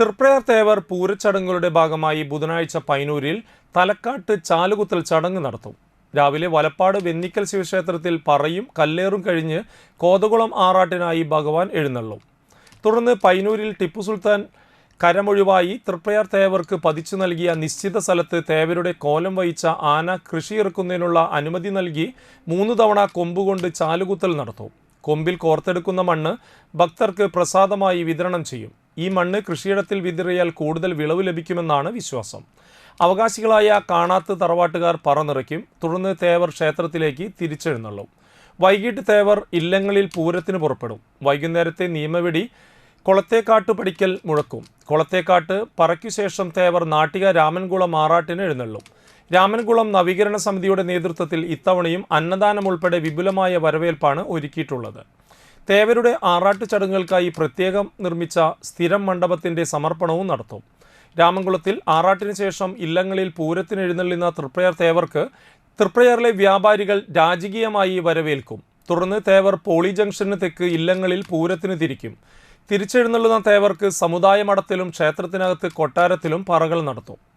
തൃപ്രയാർ തേവർ പൂരച്ചടങ്ങുകളുടെ ഭാഗമായി ബുധനാഴ്ച പൈനൂരിൽ തലക്കാട്ട് ചാലുകുത്തൽ ചടങ്ങ് നടത്തും. രാവിലെ വലപ്പാട് വെന്നിക്കൽ ശിവക്ഷേത്രത്തിൽ പറയും കല്ലേറും കഴിഞ്ഞ് കോതകുളം ആറാട്ടിനായി ഭഗവാൻ എഴുന്നള്ളും. തുടർന്ന് പൈനൂരിൽ ടിപ്പു സുൽത്താൻ കരമൊഴിവായി തൃപ്രയാർ തേവർക്ക് പതിച്ചു നൽകിയ നിശ്ചിത സ്ഥലത്ത് തേവരുടെ കോലം വഹിച്ച ആന കൃഷിയിറക്കുന്നതിനുള്ള അനുമതി നൽകി മൂന്ന് തവണ കൊമ്പുകൊണ്ട് ചാലുകുത്തൽ നടത്തും. കൊമ്പിൽ കോർത്തെടുക്കുന്ന മണ്ണ് ഭക്തർക്ക് പ്രസാദമായി വിതരണം ചെയ്യും. ഈ മണ്ണ് കൃഷിയിടത്തിൽ വിതറിയാൽ കൂടുതൽ വിളവ് ലഭിക്കുമെന്നാണ് വിശ്വാസം. അവകാശികളായ കാണാത്ത തറവാട്ടുകാർ പറനിറയ്ക്കും. തുടർന്ന് തേവർ ക്ഷേത്രത്തിലേക്ക് തിരിച്ചെഴുന്നള്ളും. വൈകിട്ട് തേവർ ഇല്ലങ്ങളിൽ പൂരത്തിന് പുറപ്പെടും. വൈകുന്നേരത്തെ നിയമവെടി കൊളത്തേക്കാട്ട് പഠിക്കൽ മുഴക്കും. കൊളത്തേക്കാട്ട് പറയ്ക്കുശേഷം തേവർ നാട്ടിക രാമൻകുളം ആറാട്ടിന് എഴുന്നള്ളും. രാമൻകുളം നവീകരണ സമിതിയുടെ നേതൃത്വത്തിൽ ഇത്തവണയും അന്നദാനം ഉൾപ്പെടെ വിപുലമായ വരവേൽപ്പാണ് ഒരുക്കിയിട്ടുള്ളത്. തേവരുടെ ആറാട്ട് ചടങ്ങുകൾക്കായി പ്രത്യേകം നിർമ്മിച്ച സ്ഥിരം മണ്ഡപത്തിന്റെ സമർപ്പണവും നടത്തും. രാമംകുളത്തിൽ ആറാട്ടിന് ശേഷം ഇല്ലങ്ങളിൽ പൂരത്തിന് എഴുന്നള്ളുന്ന തൃപ്രയർ തേവർക്ക് തൃപ്രയറിലെ വ്യാപാരികൾ രാജകീയമായി വരവേൽക്കും. തുടർന്ന് തേവർ പോളി ജംഗ്ഷന് തെക്ക് ഇല്ലങ്ങളിൽ പൂരത്തിന് തിരിക്കും. തിരിച്ചെഴുന്നള്ളുന്ന തേവർക്ക് സമുദായ മഠത്തിലും ക്ഷേത്രത്തിനകത്ത് കൊട്ടാരത്തിലും പറകൾ നടത്തും.